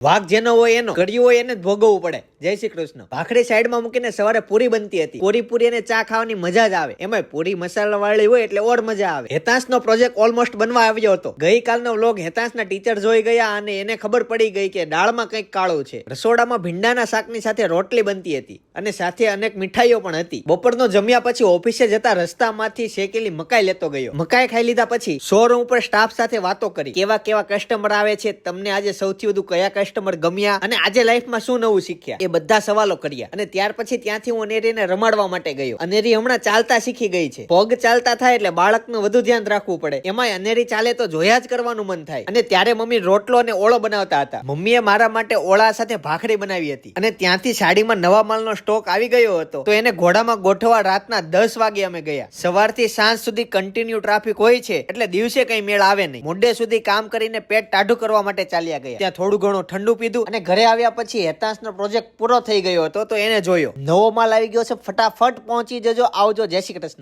વાઘ જેનો હોય એનો ઘડ્યું હોય એને જ ભોગવવું પડે. જય શ્રી કૃષ્ણ. ભાખરી સાઈડમાં મૂકીને સવારે પૂરી બનતી હતી. પૂરી પૂરી અને ચા ખાવાની મજા જ આવે. એમાં પૂરી મસાલા વાળી હોય એટલે ઓર મજા આવે. હેતાંશનો પ્રોજેક્ટ ઓલમોસ્ટ બનવા આવ્યો હતો. ગઈકાલનો વ્લોગ હેતાંશના ટીચર જોઈ ગયા અને એને ખબર પડી ગઈ કે દાળમાં કંઈક કાળું છે. રસોડામાં ભીંડાના શાકની સાથે રોટલી બનતી હતી અને સાથે અનેક મીઠાઈઓ પણ હતી. બપોરનો જમ્યા પછી ઓફિસે જતા રસ્તામાંથી શેકેલી મકાઈ લેતો ગયો. મકાઈ ખાઈ લીધા પછી શોરૂમ ઉપર સ્ટાફ સાથે વાતો કરી. કેવા કેવા કસ્ટમર આવે છે, તમને આજે સૌથી વધુ કયા કસ્ટમર ગમ્યા અને આજે લાઈફમાં શું નવું શીખ્યા? એ બધા સવાલો કર્યા. અને ત્યાર પછી ત્યાંથી હું અનેરીને રમાડવા માટે ગયો. અનેરી હમણાં ચાલતા શીખી ગઈ છે. પગ ચાલતા થાય એટલે બાળકનું વધુ ધ્યાન રાખવું પડે. એમાં અનેરી ચાલે તો જોયા જ કરવાનું મન થાય. અને ત્યારે મમ્મી રોટલો અને ઓળો બનાવતા હતા. મમ્મીએ મારા માટે ઓળા સાથે ભાખરી બનાવી હતી. અને ત્યાંથી સાડીમાં નવા માલનો સ્ટોક આવી ગયો હતો. તો એને ઘોડામાં ગોઠવા રાતના દસ વાગે અમે ગયા. સવારથી સાંજ સુધી કન્ટિન્યુ ટ્રાફિક હોય છે. એટલે દિવસે કઈ મેળ આવે નહીં. મોડે સુધી કામ કરીને પેટ ટાઢું કરવા માટે ચાલ્યા ગયા. ત્યાં થોડું ઘણું ઠંડુ પીધું અને ઘરે આવ્યા પછી હેતાંશનો પ્રોજેક્ટ પૂરો થઈ ગયો હતો, તો એને જોયો. નવો માલ આવી ગયો છે, ફટાફટ પહોંચી જજો, આવજો. જય શ્રી કૃષ્ણ.